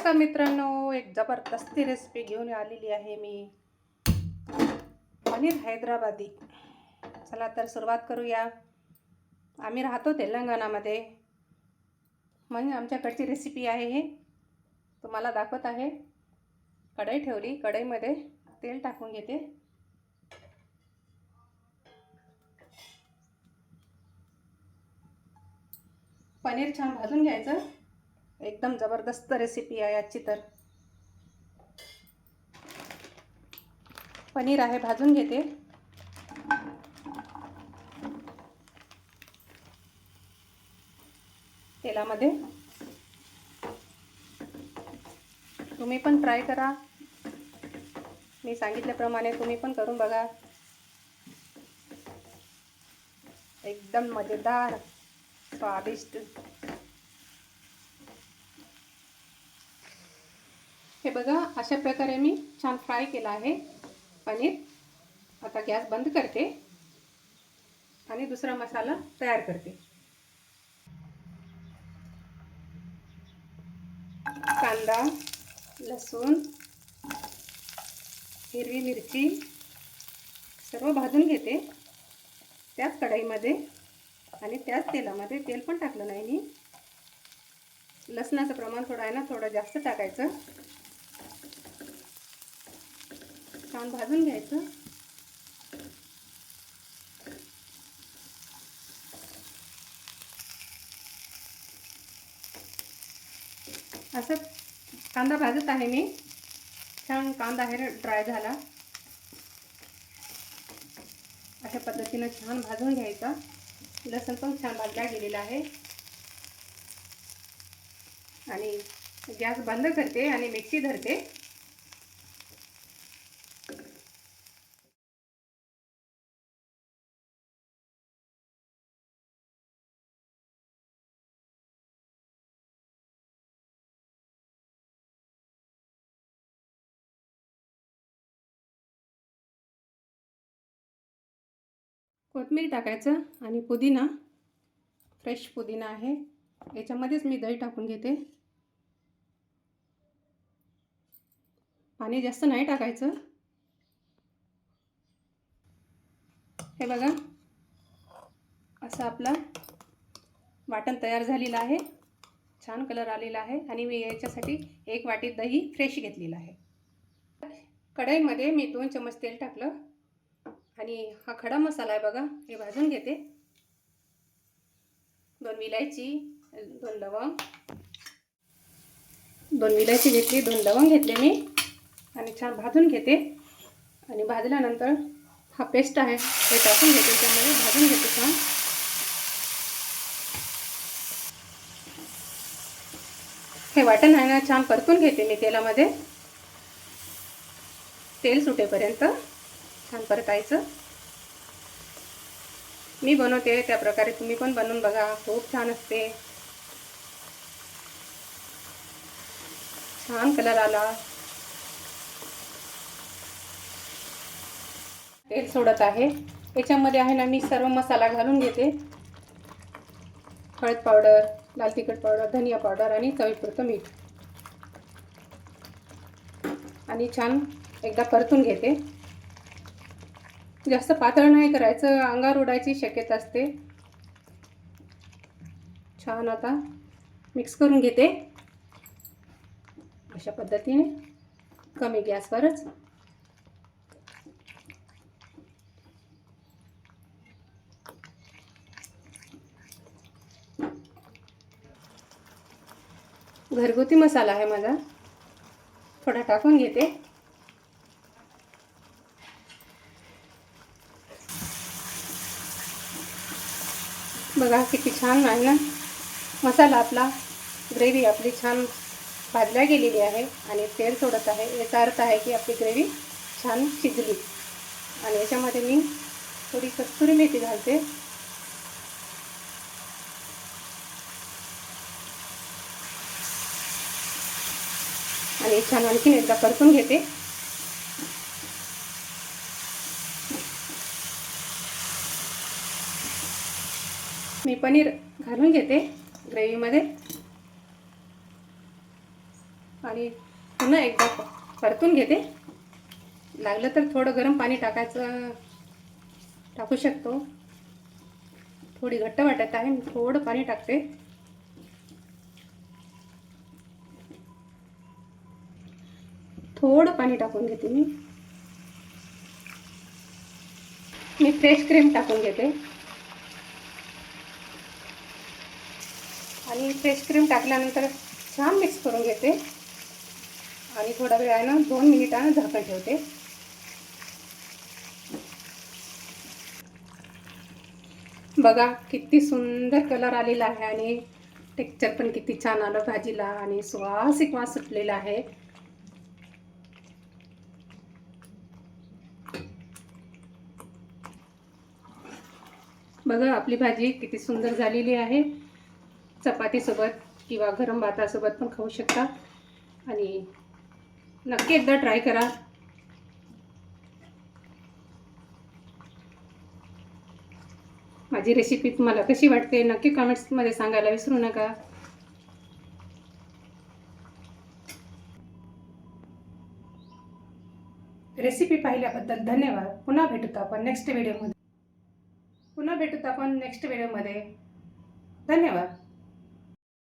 नमस्कार मित्रांनो एक जबरदस्ती रेसिपी घेऊन आलेली आहे मी. पनीर हैदराबादी. चला तर सुरुवात करूया. आम्ही राहतो तेलंगणामध्ये. म्हणजे आमच्याकडची रेसिपी आहे हे. तुम्हाला दाखवत आहे. कढई ठेवली कढईमध्ये तेल टाकून घेते. पनीर छान भाजून घ्यायचं. एकदम जबरदस्त रेसिपी आहे आजची तर. पनीर आहे भाजून घेते. तेलामध्ये. तुम्ही पण ट्राय करा. मी सांगितल्याप्रमाणे तुम्ही पण करून बघा. एकदम मजेदार स्वादिष्ट. हे बघा अशा प्रकारे मी छान फ्राय केलं आहे. पनीर. आता गॅस बंद करते. आणि दुसरा मसाला तयार करते. कांदा लसूण हिरवी मिरची सर्व भाजून घेते. त्याच कढईमध्ये आणि त्याच तेलामध्ये तेल पण टाकलं नाही मी. लसणाचं प्रमाण थोडं आहे ना थोडं जास्त टाकायचं. छान भाजून घ्यायचं. असं कांदा भाजत आहे मी. छान कांदा आहे ड्राय झाला. अशा पद्धतीनं छान भाजून घ्यायचा. लसण पण छान भाजला गेलेला आहे. आणि गॅस बंद करते आणि मिक्सी धरते. कोथमीर टाकायचं आणि पुदिना फ्रेश पुदिना आहे. याच्यामध्येच मी दही टाकून घेते. पाणी जास्त नाही टाकायचं. हे बघा असं आपलं वाटण तयार झालेलं आहे. छान कलर आलेला आहे आणि मी याच्यासाठी एक वाटी दही फ्रेश घेतलेलं आहे. कढईमध्ये मी दोन चमच तेल टाकलं. आणि हा खडा मसाला आहे बघा हे भाजून घेते. दोन विलायची दोन लवंग. दोन विलायची घेतली दोन लवंग घेतले मी. आणि छान भाजून घेते. आणि भाजल्यानंतर हा पेस्ट आहे हे टाकून घेते त्यामध्ये भाजून घेते छान. हे वाटण आहे ना छान परतून घेते मी तेलामध्ये. तेल सुटेपर्यंत. छान परतायचं. मी बनवते त्या प्रकारे तुम्ही पण बनवून बघा. खूप छान असते. छान कलर आला. तेल सोडत आहे. याच्यामध्ये आहे ना मी सर्व मसाला घालून घेते. हळद पावडर लाल तिखट पावडर धनिया पावडर आणि चवीपुरतं मीठ. आणि छान एकदा परतून घेते. जास्त पातळ नाही करायचं अंगावर उडायची शक्यता असते. छान आता मिक्स करून घेते. अशा पद्धतीने कमी गॅसवरच. घरगुती मसाला आहे माझा. थोडा टाकून घेते. बघा किती छान आहे ना. मसाला आपला ग्रेव्ही आपली छान भाजल्या गेलेली आहे आणि तेल सोडत आहे. याचा अर्थ आहे की आपली ग्रेव्ही छान शिजली. आणि याच्यामध्ये मी थोडी कस्तुरी मेथी घालते. आणि छान आणखीन एकदा परतून घेते. मी पनीर घालून घेते ग्रेव्हीमध्ये. आणि पुन्हा एकदा परतून घेते. लागलं तर थोडं गरम पाणी टाकायचं टाकू शकतो. थोडी घट्ट वाटत आहे मी थोडं पाणी टाकते. थोडं पाणी टाकून घेते मी. मी फ्रेश क्रीम टाकून घेते. आणि फ्रेश क्रीम टाकल्यानंतर छान मिक्स करून घेते. आणि थोड्या वेळानं दोन मिनिटानं झाकण ठेवते. बघा किती सुंदर कलर आलेला आहे आणि टेक्चर पण किती छान आलं भाजीला आणि सुवासिक वास सुटलेला आहे. बघा आपली भाजी किती सुंदर झालेली आहे. चपातीसोबत किंवा गरम भातासोबत पण खाऊ शकता. आणि नक्की एकदा ट्राय करा. माझी रेसिपी तुम्हाला कशी वाटते नक्की कमेंट्समध्ये सांगायला विसरू नका. रेसिपी पाहिल्याबद्दल धन्यवाद. पुन्हा भेटूत आपण नेक्स्ट व्हिडिओमध्ये पुन्हा भेटूत आपण नेक्स्ट व्हिडिओमध्ये धन्यवाद.